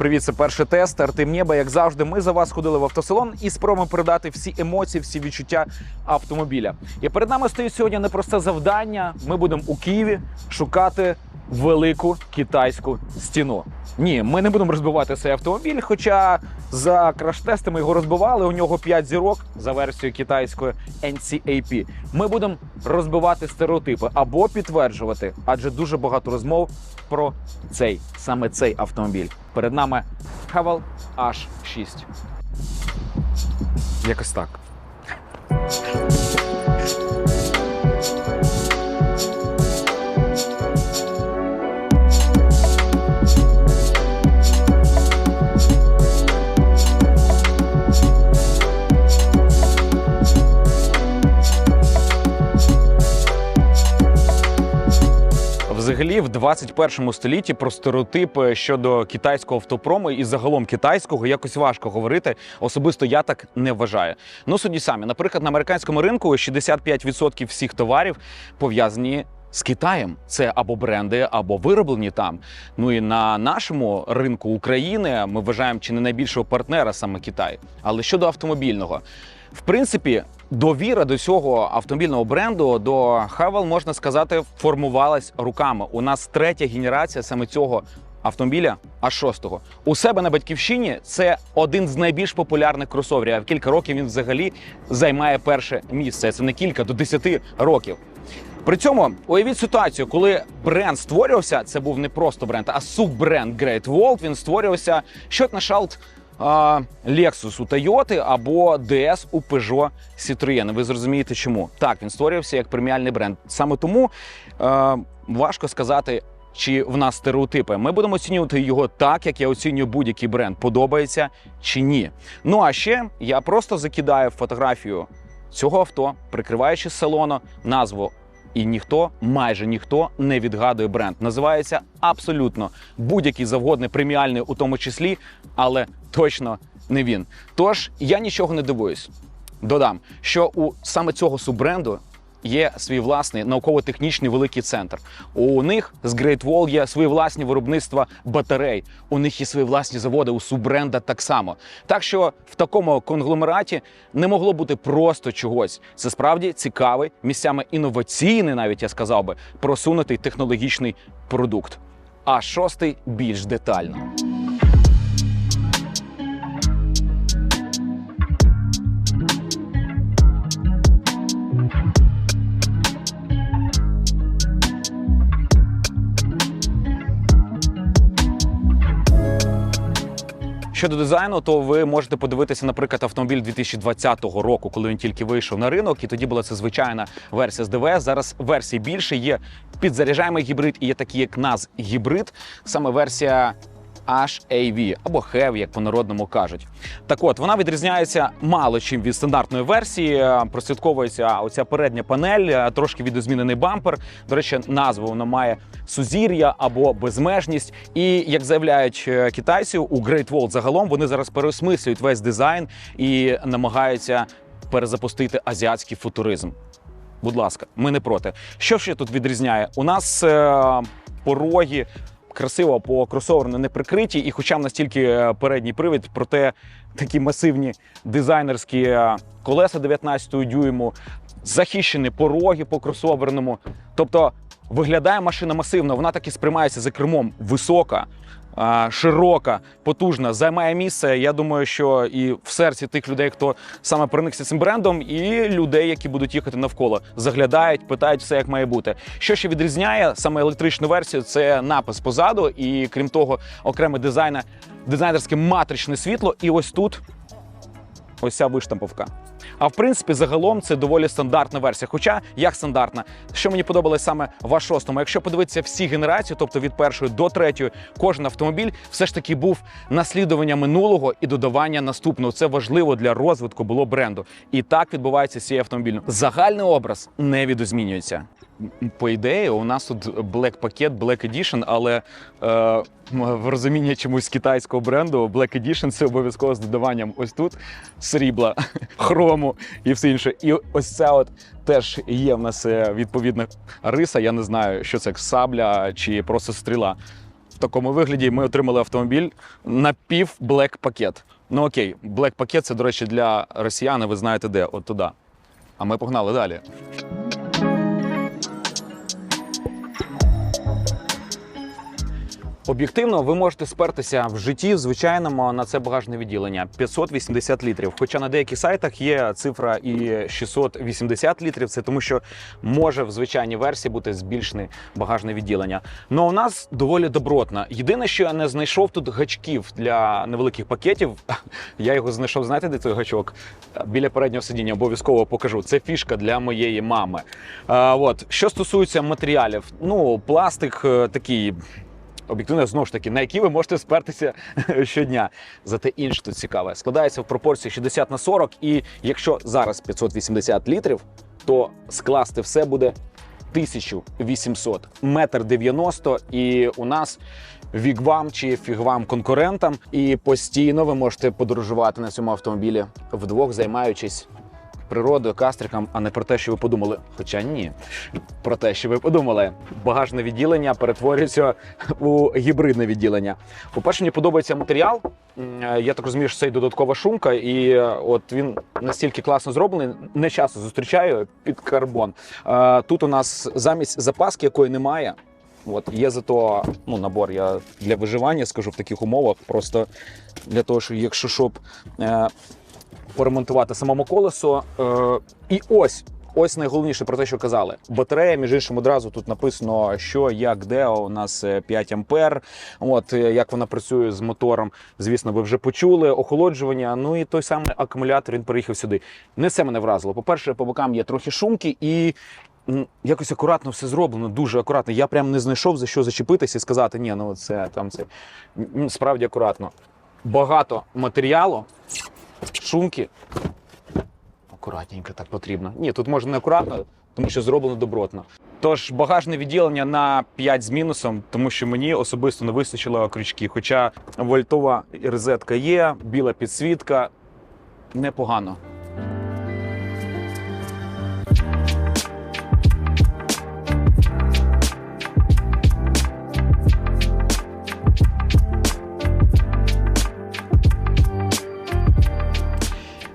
Привіт, це перший тест. Артем Нєба. Як завжди, ми за вас ходили в автосалон і спробуємо передати всі емоції, всі відчуття автомобіля. І перед нами стоїть сьогодні непросте завдання. Ми будемо у Києві шукати велику китайську стіну. Ні, ми не будемо розбивати цей автомобіль. Хоча за краш-тестами його розбивали. У нього 5 зірок за версією китайської NCAP. Ми будемо розбивати стереотипи або підтверджувати, адже дуже багато розмов про цей саме цей автомобіль. Перед нами Haval H6. Якось так. Взагалі, в 21 столітті про стереотипи щодо китайського автопрому і загалом китайського якось важко говорити. Особисто я так не вважаю. Ну судді самі, наприклад, на американському ринку 65% всіх товарів пов'язані. З Китаєм це або бренди, або вироблені там. Ну і на нашому ринку України ми вважаємо чи не найбільшого партнера саме Китай. Але щодо автомобільного, в принципі, довіра до цього автомобільного бренду до Haval, можна сказати, формувалась руками. У нас третя генерація саме цього автомобіля, а шостого. У себе на батьківщині це один з найбільш популярних кросоверів. А в кілька років він взагалі займає перше місце. Це не кілька до 10 років. При цьому уявіть ситуацію, коли бренд створювався, це був не просто бренд, а суббренд Great Wall. Він створювався що на шалт а, Lexus у Toyota або DS у Peugeot Citroën. Ви зрозумієте, чому так він створювався як преміальний бренд. Саме тому е, важко сказати. Чи в нас стереотипи? Ми будемо оцінювати його так, як я оцінюю будь-який бренд, подобається чи ні. Ну а ще я просто закидаю фотографію цього авто, прикриваючи салону назву. І ніхто, майже ніхто не відгадує бренд. Називається абсолютно будь-який завгодний преміальний, у тому числі, але точно не він. Тож я нічого не дивуюсь. Додам, що у саме цього суббренду є свій власний науково-технічний великий центр. У них з Great Wall є свої власні виробництва батарей. У них є свої власні заводи у суббренда так само. Так що в такому конгломераті не могло бути просто чогось. Це справді цікавий, місцями інноваційний, навіть я сказав би, просунутий технологічний продукт. А шостий більш детально. Щодо дизайну, то ви можете подивитися, наприклад, автомобіль 2020 року, коли він тільки вийшов на ринок, і тоді була це звичайна версія з ДВС. Зараз версій більше є підзаряджаємий гібрид і є такі, як наз гібрид, саме версія. HAV або HEV, як по-народному кажуть. Так от, вона відрізняється мало чим від стандартної версії. Прослідковується оця передня панель, е, трошки відозмінений бампер. До речі, назву вона має сузір'я або безмежність. І як заявляють е, китайці, у Great Wall загалом вони зараз переосмислюють весь дизайн і намагаються перезапустити азіатський футуризм. Будь ласка, ми не проти. Що ще тут відрізняє? У нас е, пороги красиво по кросоверу не прикриті, і хоча в нас е, передній привід, проте такі масивні дизайнерські е, колеса 19 дюйму, захищені пороги по кросоверному. Тобто виглядає машина масивно, вона таки сприймається за кермом висока. Широка, потужна, займає місце. Я думаю, що і в серці тих людей, хто саме проникся цим брендом, і людей, які будуть їхати навколо, заглядають, питають все, як має бути. Що ще відрізняє саме електричну версію, це напис позаду, і крім того, окреме дизайна, дизайнерське матричне світло. І ось тут ось ця виштамповка. А в принципі, загалом це доволі стандартна версія. Хоча як стандартна, що мені подобалось саме в А6, якщо подивитися всі генерації, тобто від першої до третьої, кожен автомобіль все ж таки був наслідування минулого і додавання наступного. Це важливо для розвитку було бренду. І так відбувається з цією автомобілем. Загальний образ не відозмінюється. По ідеї, у нас тут Black пакет, Black Edition, але е, в розумінні чомусь китайського бренду Black Edition це обов'язково з додаванням ось тут срібла, хрому і все інше. І ось це от теж є в нас е, відповідна риса. Я не знаю, що це сабля чи просто стріла. В такому вигляді ми отримали автомобіль напів блек пакет. Ну окей, блек пакет це, до речі, для росіян, ви знаєте де, от туди. А ми погнали далі. Об'єктивно, ви можете спертися в житті в звичайному на це багажне відділення 580 літрів. Хоча на деяких сайтах є цифра і 680 літрів. Це тому, що може в звичайній версії бути збільшене багажне відділення. Ну у нас доволі добротно. Єдине, що я не знайшов тут гачків для невеликих пакетів. Я його знайшов. Знаєте, де той гачок? Біля переднього сидіння обов'язково покажу. Це фішка для моєї мами. А, от що стосується матеріалів, ну пластик е, такий об'єктивно, знову ж таки, на які ви можете спертися щодня. Зате інше тут цікаве. Складається в пропорції 60 на 40, і якщо зараз 580 літрів, то скласти все буде 1800. Метр 90, і у нас вік вам чи фіг вам конкурентам. І постійно ви можете подорожувати на цьому автомобілі вдвох, займаючись природою, кастриком, а не про те, що ви подумали. Хоча ні, про те, що ви подумали. Багажне відділення перетворюється у гібридне відділення. По-перше, мені подобається матеріал. Е, Я так розумію, що це й додаткова шумка, і е, от він настільки класно зроблений. Не часто зустрічаю під карбон. Е, Тут у нас замість запаски, якої немає. От є зато ну, набор я для виживання, скажу в таких умовах. Просто для того, що якщо щоб е, поремонтувати самому колесо. Е, і ось. Ось найголовніше про те, що казали. Батарея, між іншим, одразу тут написано, що як де у нас е, 5 ампер. От е, як вона працює з мотором. Звісно, ви вже почули охолоджування. Ну і той самий акумулятор він переїхав сюди. Не це мене вразило. По-перше, по бокам є трохи шумки і. Якось акуратно все зроблено, дуже акуратно. Я прям не знайшов за що зачепитися і сказати, ні, ну це там це справді акуратно. Багато матеріалу, шумки. Акуратненько так потрібно. Ні, тут можна не акуратно, тому що зроблено добротно. Тож багажне відділення на 5 з мінусом, тому що мені особисто не вистачило крючки. Хоча вольтова розетка є, біла підсвітка. Непогано.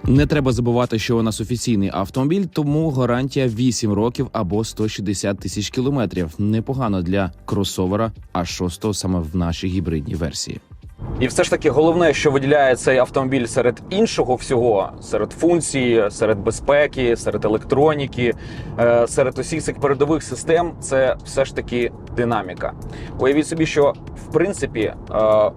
Не треба забувати, що у нас офіційний автомобіль, тому гарантія 8 років або 160 тисяч кілометрів. Непогано для кросовера, а шостого саме в нашій гібридній версії. І все ж таки головне, що виділяє цей автомобіль серед іншого всього, серед функцій, серед безпеки, серед електроніки, е, серед усіх цих передових систем, це все ж таки динаміка. Уявіть собі, що в принципі е,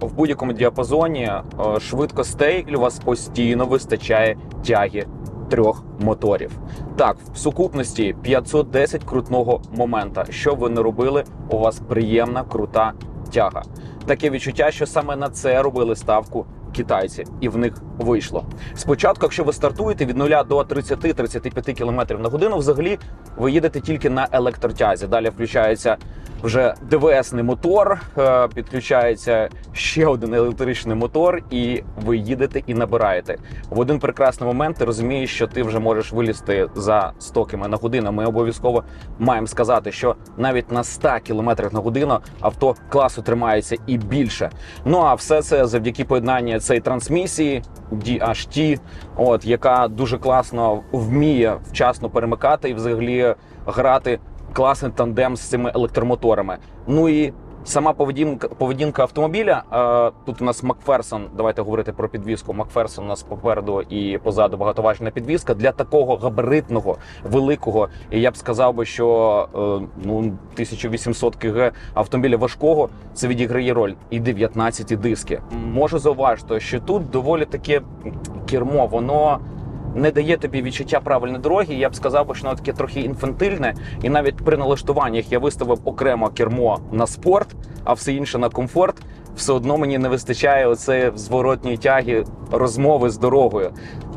в будь-якому діапазоні е, швидкостей у вас постійно вистачає тяги трьох моторів. Так, в сукупності 510 крутного момента. Що ви не робили, у вас приємна крута тяга. Таке відчуття, що саме на це робили ставку китайці, і в них вийшло. Спочатку, якщо ви стартуєте від 0 до 30-35 км на годину, взагалі ви їдете тільки на електротязі. Далі включається вже ДВСний мотор, е, підключається ще один електричний мотор, і ви їдете і набираєте. В один прекрасний момент ти розумієш, що ти вже можеш вилізти за 100 км на годину. Ми обов'язково маємо сказати, що навіть на 100 км на годину авто класу тримається і більше. Ну а все це завдяки поєднанню цієї трансмісії DHT, от яка дуже класно вміє вчасно перемикати і взагалі грати класний тандем з цими електромоторами. Ну і сама поведінка поведінка автомобіля. Е, тут у нас Макферсон. Давайте говорити про підвізку. Макферсон у нас попереду і позаду багатоважна підвізка для такого габаритного великого. І я б сказав би, що е, ну 1800 кг автомобіля важкого це відіграє роль. І 19 диски. Можу зауважити, що тут доволі таке кермо, воно не дає тобі відчуття правильної дороги. Я б сказав, що воно таке трохи інфантильне, і навіть при налаштуваннях я виставив окремо кермо на спорт, а все інше на комфорт. Все одно мені не вистачає оце зворотньої тяги розмови з дорогою.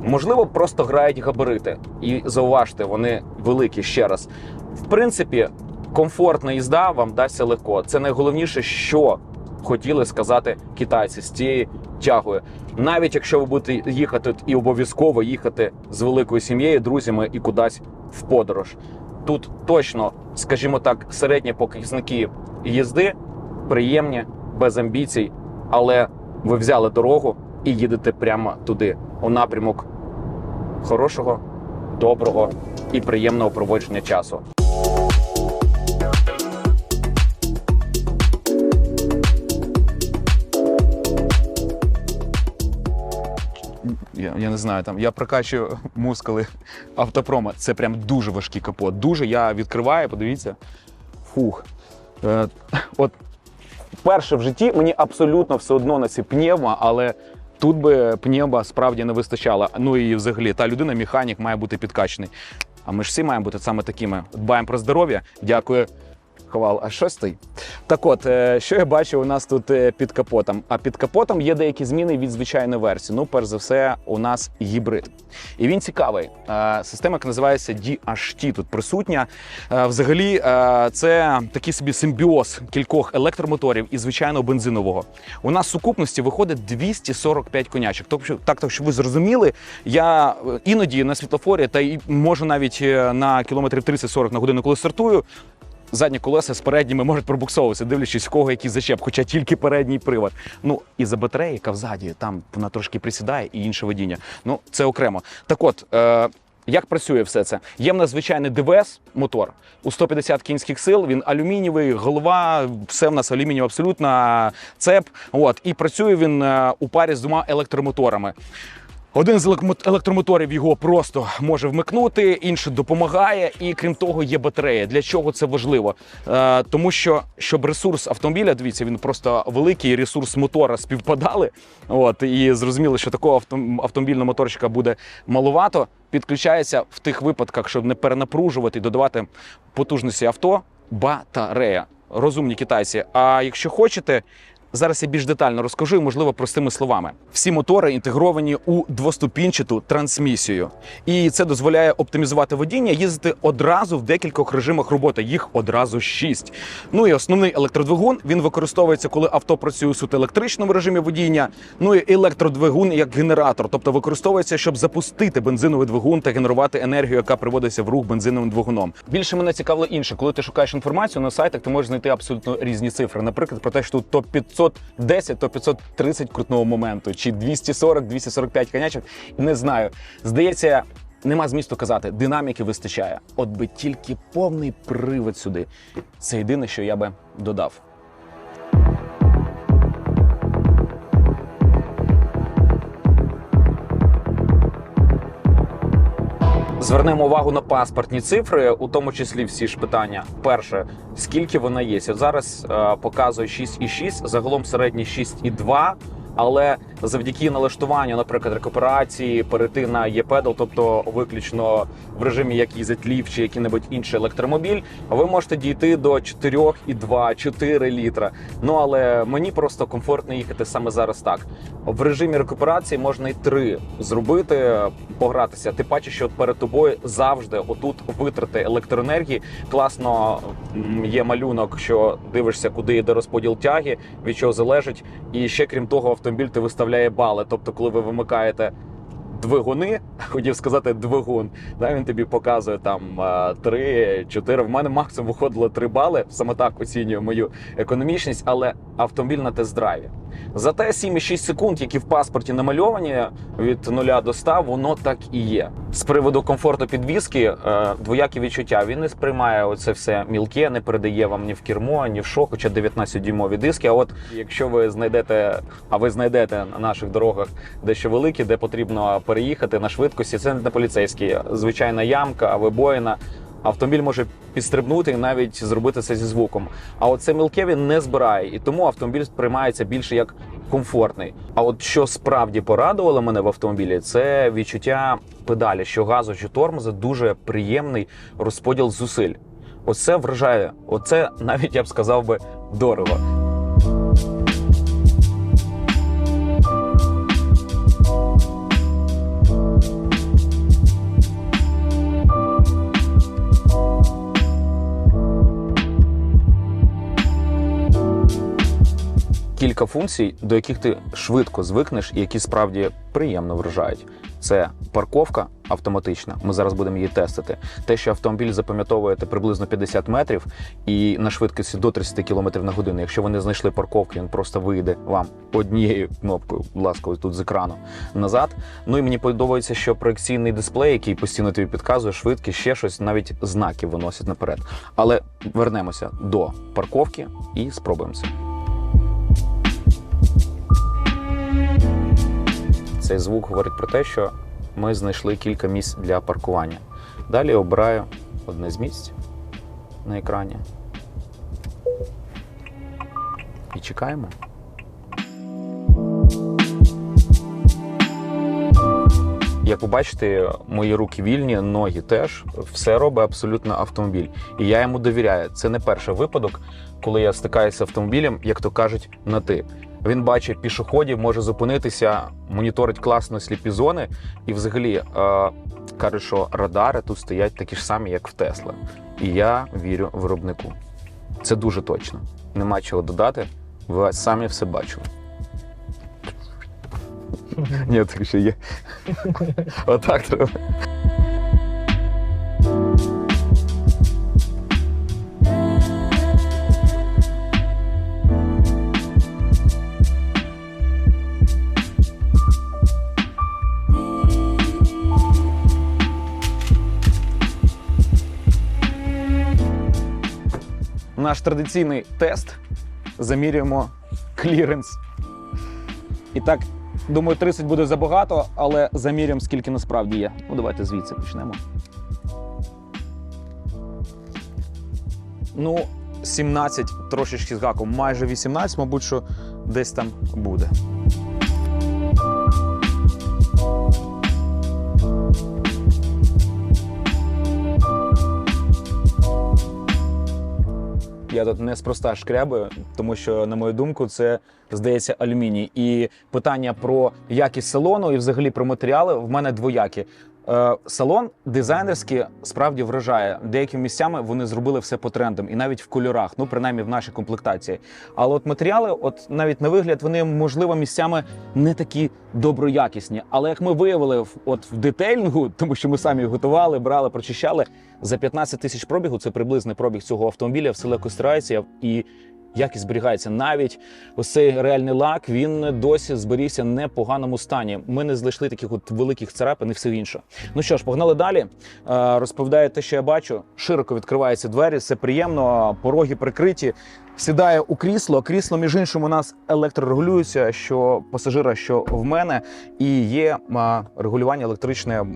Можливо, просто грають габарити, і зауважте, вони великі ще раз. В принципі, комфортна їзда вам дасться легко. Це найголовніше, що хотіли сказати китайці з цією тягою. Навіть якщо ви будете їхати і обов'язково їхати з великою сім'єю, друзями і кудись в подорож. Тут точно, скажімо так, середні показники їзди приємні, без амбіцій, але ви взяли дорогу і їдете прямо туди, у напрямок хорошого, доброго і приємного проводження часу. Я, я не знаю, там я прокачую мускули автопрома. Це прям дуже важкий капот. Дуже я відкриваю, подивіться. Фух. Е, от перше в житті мені абсолютно все одно на ці пневма, але тут би пневма справді не вистачало. Ну і взагалі та людина, механік, має бути підкачаний. А ми ж всі маємо бути саме такими. Дбаємо про здоров'я. Дякую. Хвал, а стоїть? Так от, е, що я бачу у нас тут е, під капотом? А під капотом є деякі зміни від звичайної версії. Ну, перш за все, у нас гібрид. І він цікавий. Е, Система, яка називається DHT, тут присутня. Взагалі, це такий собі симбіоз кількох електромоторів і звичайного бензинового. У нас в сукупності виходить 245 конячок. Тобто, так, так, щоб ви зрозуміли, я іноді на світлофорі та й можу навіть на кілометрів 30-40 на годину, коли стартую, задні колеса з передніми можуть пробуксовуватися, дивлячись, в кого який зачеп, хоча тільки передній привод. Ну і за батареї, яка взаді, там вона трошки присідає і інше водіння. Ну це окремо. Так от. Е- як працює все це? Є в нас звичайний ДВС мотор у 150 кінських сил. Він алюмінієвий, голова, все в нас алюмінієве абсолютно цеп. От і працює він е, у парі з двома електромоторами. Один з електромо- електромоторів його просто може вмикнути, інший допомагає, і крім того, є батарея. Для чого це важливо? Е, тому що щоб ресурс автомобіля, дивіться, він просто великий, ресурс мотора співпадали. От і зрозуміло, що такого авто- автомобільного моторчика буде маловато. Підключається в тих випадках, щоб не перенапружувати додавати потужності авто, батарея. Розумні китайці. А якщо хочете, Зараз я більш детально розкажу і, можливо, простими словами. Всі мотори інтегровані у двоступінчату трансмісію, і це дозволяє оптимізувати водіння, їздити одразу в декількох режимах роботи. Їх одразу шість. Ну і основний електродвигун він використовується, коли авто працює у суто електричному режимі водіння. Ну і електродвигун як генератор, тобто використовується, щоб запустити бензиновий двигун та генерувати енергію, яка приводиться в рух бензиновим двигуном. Більше мене цікавило інше, коли ти шукаєш інформацію на сайтах, ти можеш знайти абсолютно різні цифри. Наприклад, про те, що тут топ 510, то 530 крутного моменту, чи 240, 245 конячок. Не знаю. Здається. Нема змісту казати, динаміки вистачає. От би тільки повний привид сюди. Це єдине, що я би додав. Звернемо увагу на паспортні цифри, у тому числі всі ж питання. Перше, скільки вона є? От зараз е, показує 6,6, загалом середній 6,2. Але завдяки налаштуванню, наприклад, рекуперації, перейти на e-pedal, тобто виключно в режимі, як лів чи який-небудь інший електромобіль, ви можете дійти до 4,2-4 літра. Ну але мені просто комфортно їхати саме зараз так. В режимі рекуперації можна і 3 зробити, погратися. Ти бачиш, що перед тобою завжди отут витрати електроенергії. Класно є малюнок, що дивишся, куди йде розподіл тяги, від чого залежить. І ще крім того, автомобіль ти виставляє бали. Тобто, коли ви вимикаєте двигуни, хотів сказати двигун, да, він тобі показує там 3-4. В мене максимум виходило 3 бали. Саме так оцінюю мою економічність, але автомобіль на тест-драйві. Зате 7,6 секунд, які в паспорті намальовані від 0 до 100, воно так і є. З приводу комфорту підвізки, е, двоякі відчуття. Він не сприймає оце все мілке, не передає вам ні в кермо, ні в шо, хоча 19-дюймові диски. А от якщо ви знайдете, а ви знайдете на наших дорогах дещо великі, де потрібно переїхати на швидкості, це не поліцейські, звичайна ямка, вибоїна. Автомобіль може підстрибнути і навіть зробити це зі звуком. А от це мілке не збирає, і тому автомобіль сприймається більше як комфортний. А от що справді порадувало мене в автомобілі, це відчуття педалі, що газу чи тормоза дуже приємний розподіл зусиль. Оце вражає. Оце навіть я б сказав би дорого. Кілька функцій, до яких ти швидко звикнеш і які справді приємно вражають. Це парковка автоматична. Ми зараз будемо її тестити. Те, що автомобіль запам'ятовуєте приблизно 50 метрів і на швидкості до 30 км на годину. Якщо ви не знайшли парковки, він просто вийде вам однією кнопкою, будь ласка, ось тут з екрану назад. Ну і мені подобається, що проекційний дисплей, який постійно тобі підказує швидкість, ще щось, навіть знаки виносить наперед. Але вернемося до парковки і спробуємо це. Цей звук говорить про те, що ми знайшли кілька місць для паркування. Далі обираю одне з місць на екрані. І чекаємо. Як ви бачите, мої руки вільні, ноги теж. Все робить абсолютно автомобіль. І я йому довіряю. Це не перший випадок, коли я стикаюся з автомобілем, як то кажуть, на ти. Він бачить пішоходів, може зупинитися, моніторить класно сліпі зони. І взагалі е, кажуть, що радари тут стоять такі ж самі, як в Тесла. І я вірю виробнику. Це дуже точно. Нема чого додати. Ви самі все бачили. Ні, так ще є. Отак треба. Наш традиційний тест. Замірюємо кліренс. І так, думаю, 30 буде забагато, але замірюємо, скільки насправді є. Ну, давайте звідси почнемо. Ну, 17 трошечки з гаком, майже 18, мабуть, що десь там буде. Я тут неспроста шкрябаю, тому що, на мою думку, це здається алюміній. І питання про якість салону і взагалі про матеріали в мене двоякі. Е, салон дизайнерський справді вражає. Деякими місцями вони зробили все по трендам, і навіть в кольорах, ну принаймні в нашій комплектації. Але от матеріали, от навіть на вигляд, вони можливо місцями не такі доброякісні. Але як ми виявили, в- от в детейлінгу, тому що ми самі готували, брали, прочищали за 15 тисяч пробігу. Це приблизний пробіг цього автомобіля. Все легко стирається і. Якість зберігається навіть ось реальний лак. Він досі зберігся в непоганому стані. Ми не знайшли таких от великих царапин і все інше. Ну що ж, погнали далі. Розповідає Розповідаю те, що я бачу. Широко відкриваються двері, все приємно, пороги прикриті. Сідає у крісло. Крісло, між іншим, у нас електрорегулюється, що пасажира, що в мене, і є регулювання електричне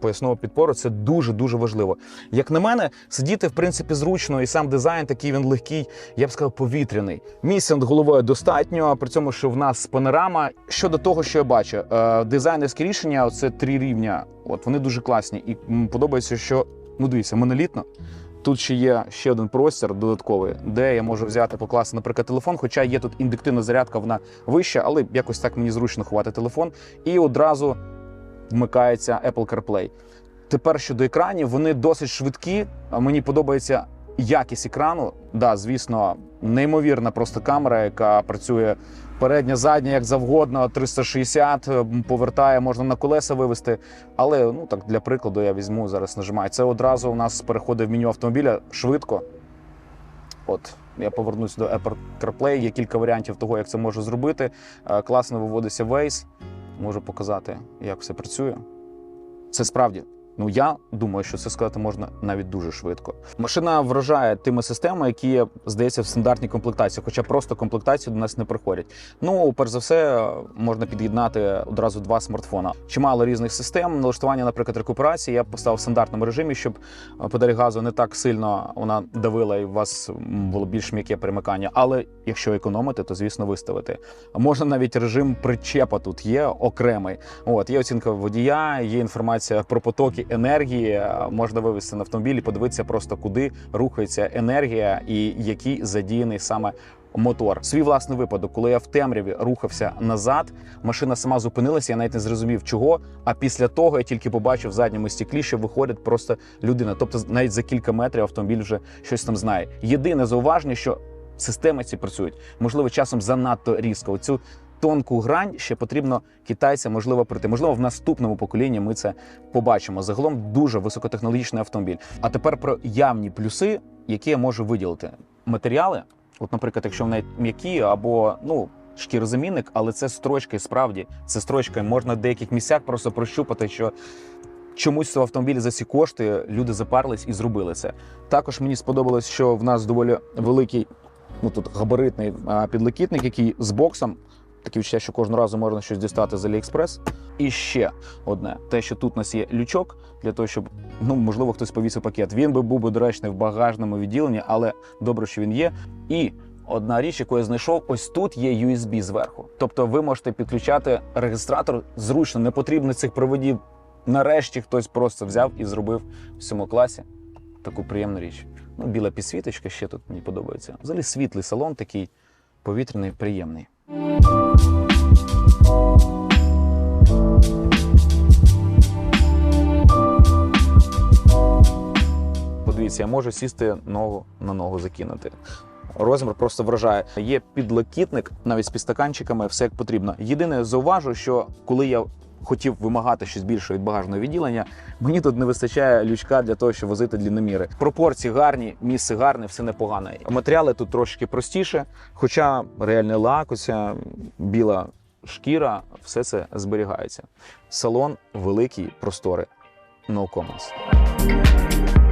поясного підпору. Це дуже дуже важливо. Як на мене, сидіти в принципі зручно, і сам дизайн такий він легкий, я б сказав, повітряний. Місця над головою достатньо. При цьому, що в нас панорама. Щодо того, що я бачу, е, дизайнерські рішення, це три рівня. От вони дуже класні. І подобається, що ну дивіться, монолітно. Тут ще є ще один простір додатковий, де я можу взяти, покласти, наприклад, телефон. Хоча є тут індуктивна зарядка, вона вища, але якось так мені зручно ховати телефон. І одразу вмикається Apple CarPlay. Тепер щодо екранів, вони досить швидкі. Мені подобається якість екрану. Да, звісно, неймовірна просто камера, яка працює передня, задня, як завгодно, 360, повертає, можна на колеса вивести. Але ну так для прикладу я візьму зараз. Нажимаю. Це одразу у нас переходить в меню автомобіля швидко. От я повернусь до Apple CarPlay. Є кілька варіантів того, як це можу зробити. Е, Класно виводиться Waze. Можу показати, як все працює. Це справді. Ну я думаю, що це сказати можна навіть дуже швидко. Машина вражає тими системами, які здається, в стандартній комплектації, хоча просто комплектації до нас не приходять. Ну, перш за все, можна під'єднати одразу два смартфона. Чимало різних систем. Налаштування, наприклад, рекуперації я поставив в стандартному режимі, щоб е, педаль газу не так сильно вона давила і у вас було більш м'яке перемикання. Але якщо економити, то звісно виставити. Можна навіть режим причепа тут є окремий. От є оцінка водія, є інформація про потоки енергії. е, Можна вивести на автомобіль і подивитися просто куди рухається енергія і який задіяний саме. Мотор свій власний випадок, коли я в темряві рухався назад, машина сама зупинилася. Я навіть не зрозумів, чого. А після того я тільки побачив в задньому стеклі, що виходить просто людина. Тобто, навіть за кілька метрів автомобіль вже щось там знає. Єдине зауваження, що системи ці працюють. Можливо, часом занадто різко. Оцю тонку грань ще потрібно китайцям, можливо, пройти. Можливо, в наступному поколінні ми це побачимо. Загалом дуже високотехнологічний автомобіль. А тепер про явні плюси, які я можу виділити. Матеріали, от, наприклад, якщо вони м'які або ну. Шкірозамінник, але це строчка, і справді це строчка. Можна в деяких місцях просто прощупати, що чомусь в автомобілі за ці кошти люди запарились і зробили це. Також мені сподобалось, що в нас доволі великий, ну тут габаритний підлокітник, який з боксом. Таке відчуття, що кожного разу можна щось дістати з Аліекспрес. І ще одне: те, що тут у нас є лючок для того, щоб ну можливо хтось повісив пакет. Він би був би доречний в багажному відділенні, але добре, що він є. І одна річ, яку я знайшов, ось тут є USB зверху. Тобто ви можете підключати регістратор зручно, не потрібно цих проводів. Нарешті хтось просто взяв і зробив в цьому класі таку приємну річ. Ну, біла підсвіточка ще тут мені подобається. Взагалі світлий салон такий повітряний, приємний. Подивіться, я можу сісти ногу на ногу закинути. Розмір просто вражає. Є підлокітник навіть з підстаканчиками, все як потрібно. Єдине зауважу, що коли я хотів вимагати щось більше від багажного відділення, мені тут не вистачає лючка для того, щоб возити длінноміри. Пропорції гарні, місце гарне, все непогано. Матеріали тут трошки простіше, хоча реальне лак, біла шкіра, все це зберігається. Салон великий, простори. No comments.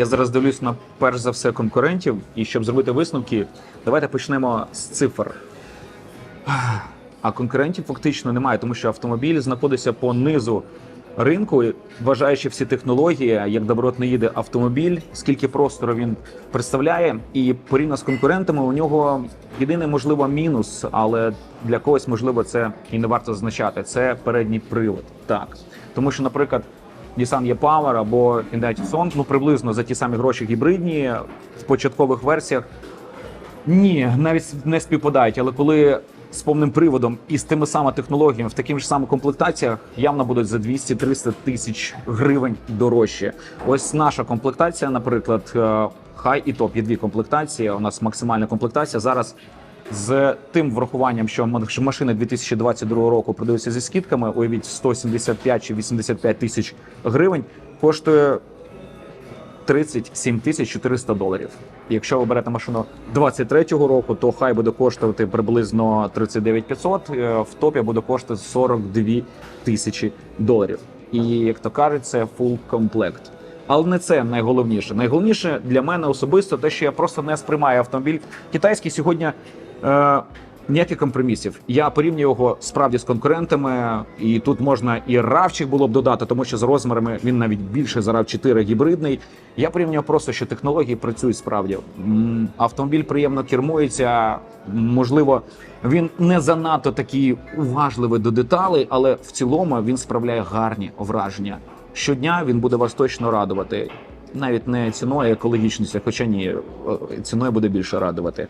Я зараз дивлюсь на перш за все конкурентів, і щоб зробити висновки, давайте почнемо з цифр. А конкурентів фактично немає, тому що автомобіль знаходиться по низу ринку, вважаючи всі технології, як добротно їде автомобіль, скільки простору він представляє, і порівняно з конкурентами у нього єдиний можливо мінус, але для когось можливо це і не варто зазначати. Це передній привод. Так, тому що, наприклад. Nissan e-Power або Hyundai Tucson, ну приблизно за ті самі гроші гібридні в початкових версіях. Ні, навіть не співпадають, але коли з повним приводом і з тими самими технологіями в таких ж самих комплектаціях явно будуть за 200-300 тисяч гривень дорожче. Ось наша комплектація, наприклад, е, хай і топ. Є дві комплектації. У нас максимальна комплектація зараз. З тим врахуванням, що машини 2022 року продаються зі скидками, уявіть 175 чи 85 тисяч гривень, коштує 37 тисяч 400 доларів. Якщо ви берете машину 23-го року, то хай буде коштувати приблизно 39 500, е, в топі буде коштувати 42 тисячі доларів. І як то кажуть, це фул комплект. Але не це найголовніше. Найголовніше для мене особисто те, що я просто не сприймаю автомобіль китайський сьогодні. Е, Ніяких компромісів. Я порівнюю його справді з конкурентами, і тут можна і равчик було б додати, тому що з розмірами він навіть більше за rav 4 гібридний. Я порівнюю просто, що технології працюють справді. Автомобіль приємно кермується. Можливо, він не занадто такий уважливий до деталей, але в цілому він справляє гарні враження. Щодня він буде вас точно радувати. Навіть не ціною, а екологічністю, хоча ні, е, ціною буде більше радувати.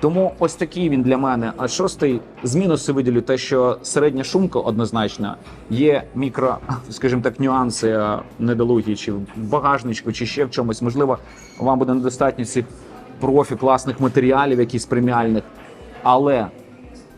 Тому ось такий він для мене. А шостий з мінусу виділю те, що середня шумка однозначно є мікро, скажімо так, нюанси е, недолугі, чи в багажничку, чи ще в чомусь. Можливо, вам буде недостатньо цих профі, класних матеріалів, якісь преміальних. Але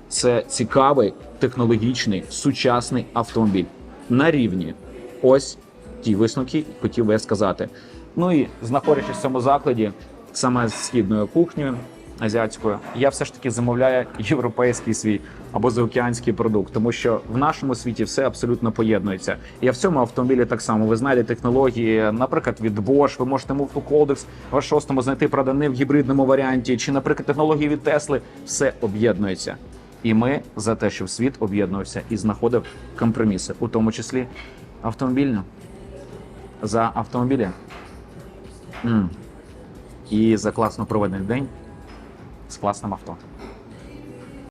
це цікавий, технологічний, сучасний автомобіль на рівні. Ось ті висновки хотів би сказати. Ну і знаходячись в цьому закладі, саме з східною кухнею азіатською, я все ж таки замовляю європейський свій або заокеанський продукт, тому що в нашому світі все абсолютно поєднується. Я в цьому автомобілі так само ви знайдете технології, наприклад, від Bosch, ви можете to Codex в шостому знайти правда не в гібридному варіанті, чи, наприклад, технології від Тесли, все об'єднується. І ми за те, щоб світ об'єднувався і знаходив компроміси, у тому числі автомобільно за автомобілі. І за класно проведений день з класним авто.